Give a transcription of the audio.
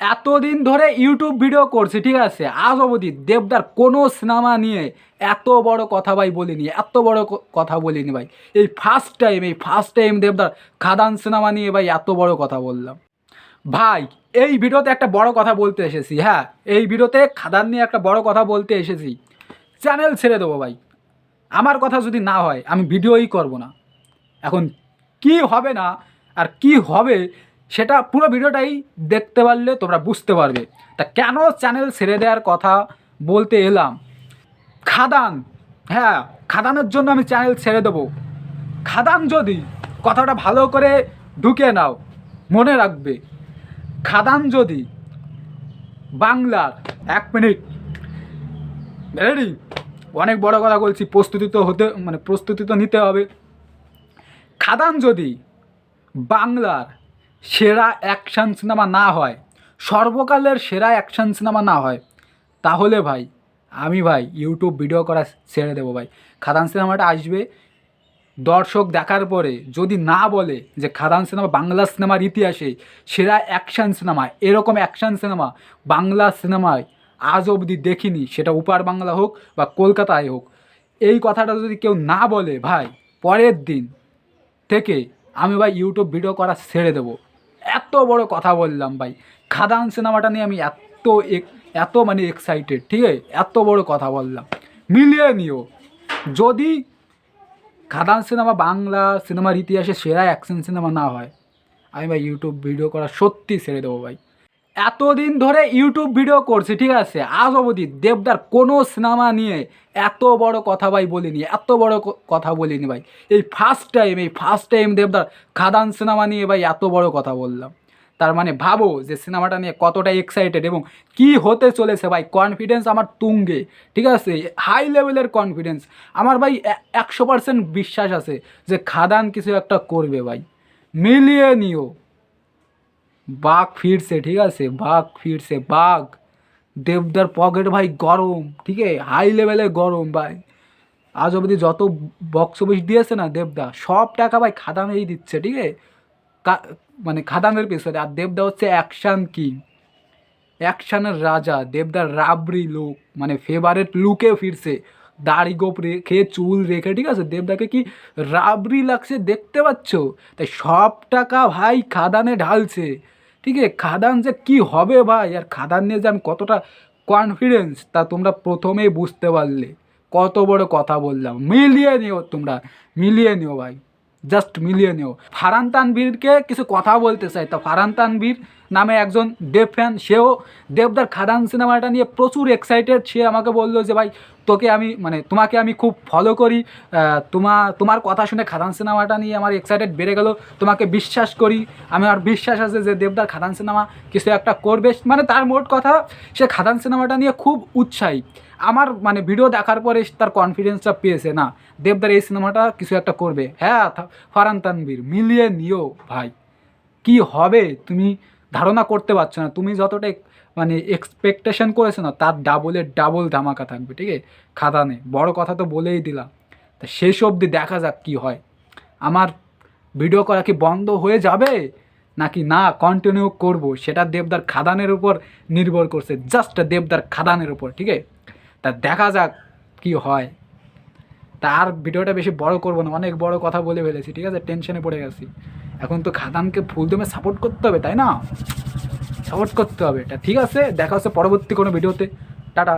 এতদিন ধরে YouTube video করছি, ঠিক আছে? আজ অবধি দেবদার কোনো সিনেমা নিয়ে এত বড় কথা ভাই বলিনি, এত বড় কথা বলিনি ভাই। এই ফার্স্ট টাইম এই ফার্স্ট টাইম দেবদার খাদান সিনেমা নিয়ে ভাই এত বড় কথা বললাম। ভাই, এই ভিডিওতে একটা বড় কথা বলতে এসেছি হ্যাঁ? এই ভিডিওতে খাদান নিয়ে একটা বড় কথা বলতে এসেছি। চ্যানেল ছেড়ে দেবো ভাই। আমার কথা যদি না হয়, আমি ভিডিওই করব না। এখন কি হবে না, আর কি হবে সেটা পুরো ভিডিওটাই দেখতে পারলে তোমরা বুঝতে পারবে। তা কেন চ্যানেল ছেড়ে দেওয়ার কথা বলতে এলাম? খাদান হ্যাঁ খাদানের জন্য আমি চ্যানেল ছেড়ে দেবো। খাদান যদি কথাটা ভালো করে ঢুকে নাও, মনে রাখবে। খাদান যদি বাংলার, এক মিনিট রেডি অনেক বড় কথা বলছি, প্রস্তুতি তো হতে মানে প্রস্তুতি তো নিতে হবে। খাদান যদি বাংলার সেরা অ্যাকশন সিনেমা না হয়, সর্বকালের সেরা অ্যাকশন সিনেমা না হয়, তাহলে ভাই, আমি ভাই ইউটিউব ভিডিও করা ছেড়ে দেবো ভাই। খাদান সিনেমাটা আসবে, দর্শক দেখার পরে যদি না বলে যে খাদান সিনেমা বাংলা সিনেমার ইতিহাসে সেরা অ্যাকশন সিনেমা, এরকম অ্যাকশন সিনেমা বাংলা সিনেমায় আজ অবধি দেখিনি, সেটা উপার বাংলা হোক বা কলকাতায় হোক। এই কথাটা যদি কেউ না বলে ভাই, পরের দিন থেকে আমি ভাই ইউটিউব ভিডিও করা ছেড়ে দেবো। এত বড় কথা বললাম ভাই। খাদান সিনেমাটা নিয়ে আমি এত এত মানে এক্সাইটেড ঠিক আছে? এত বড় কথা বললাম। মিলিয়ে নিও যদি খাদান সিনেমা বাংলা সিনেমার ইতিহাসে সেরা অ্যাকশন সিনেমা না হয়, আমি ভাই ইউটিউব ভিডিও করা সত্যি ছেড়ে দেবো ভাই। এতদিন ধরে ইউটিউব ভিডিও করছি, ঠিক আছে? আজ অবধি দেবদার কোনো সিনেমা নিয়ে এত বড় কথা ভাই বলিনি, এত বড় কথা বলিনি ভাই। এই ফার্স্ট টাইম এই ফার্স্ট টাইম দেবদার খাদান সিনেমা নিয়ে ভাই এত বড় কথা বললাম। তার মানে ভাবো যে সিনেমাটা নিয়ে কতটা এক্সাইটেড এবং কি হতে চলেছে ভাই কনফিডেন্স আমার তুঙ্গে, ঠিক আছে? হাই লেভেলের কনফিডেন্স আমার ভাই একশো পার্সেন্ট বিশ্বাস আছে যে খাদান কিছু একটা করবে ভাই। মিলিয়ে নিও। বাঘ ফিরছে, ঠিক আছে? বাঘ ফিরছে, বাঘ। দেবদার পকেট ভাই গরম, ঠিক আছে? হাই লেভেলে গরম ভাই। আজ অবধি যত বক্স অফিস দিয়েছে না দেবদা, সব টাকা ভাই খাদানেই দিচ্ছে, ঠিক আছে? মানে খাদানের পেছনে। আর দেবদা হচ্ছে অ্যাকশান কিং অ্যাকশানের রাজা, দেবদার রাবড়ি লুক মানে ফেভারেট লুকে ফিরছে। দাড়ি গোপ রেখে, চুল রেখে, ঠিক আছে? দেবদাকে কি রাবড়ি লাগছে দেখতে পাচ্ছ? তাই সব টাকা ভাই খাদানে ঢালছে। ঠিক আছে, খাদান যে কি হবে ভাই? আর খাদান নিয়ে যে আমি কতটা কনফিডেন্স তা তোমরা প্রথমেই বুঝতে পারলে। কত বড় কথা বললাম। মিলিয়ে নিও তোমরা, মিলিয়ে নিও ভাই। জাস্ট মিলিয়ে নিও। ফারান তানভীরকে কিছু কথা বলতে চাই। তা ফারান তানভীর নামে একজন দেব ফ্যান সেও দেবদার খাদান সিনেমাটা নিয়ে প্রচুর এক্সাইটেড সে আমাকে বলল যে, ভাই, তোকে আমি মানে তোমাকে আমি খুব ফলো করি। তোমা, তোমার কথা শুনে খাদান সিনেমাটা নিয়ে আমার এক্সাইটেড বেড়ে গেল। তোমাকে বিশ্বাস করি। আমি আর বিশ্বাস আছে যে, দেবদার খাদান সিনেমা কিছু একটা করবে। মানে তার মোট কথা, সে খাদান সিনেমাটা নিয়ে খুব উৎসাহী। আমার মানে ভিডিও দেখার পরে তার কনফিডেন্সটা পেয়েছে, না, দেবদার এই সিনেমাটা কিছু একটা করবে। হ্যাঁ ফারান তানভীর, মিলিয়ে নিও, ভাই। কি হবে? তুমি ধারণা করতে পারছ না, তুমি যতটা মানে এক্সপেকটেশন করেছ না, তার ডাবলের ডাবল ধামাকা থাকবে, ঠিক আছে? খাদানে বড় কথা তো বলেই দিলাম। তা শেষ অবধি দেখা যাক কি হয়। আমার ভিডিও করা কি বন্ধ হয়ে যাবে? নাকি না কন্টিনিউ করব? সেটা দেবদার খাদানের উপর নির্ভর করছে জাস্ট দেবদার খাদানের উপর, ঠিক আছে? তা দেখা যাক কি হয়। তা আর ভিডিওটা বেশি বড় করব না, অনেক বড় কথা বলে ফেলেছি, ঠিক আছে? টেনশনে পড়ে গেছি। এখন তো খাদানকে ফুল দমে সাপোর্ট করতে হবে, তাই না? সাপোর্ট করতে হবে এটা ঠিক আছে, দেখা হচ্ছে পরবর্তী কোনো ভিডিওতে টাটা।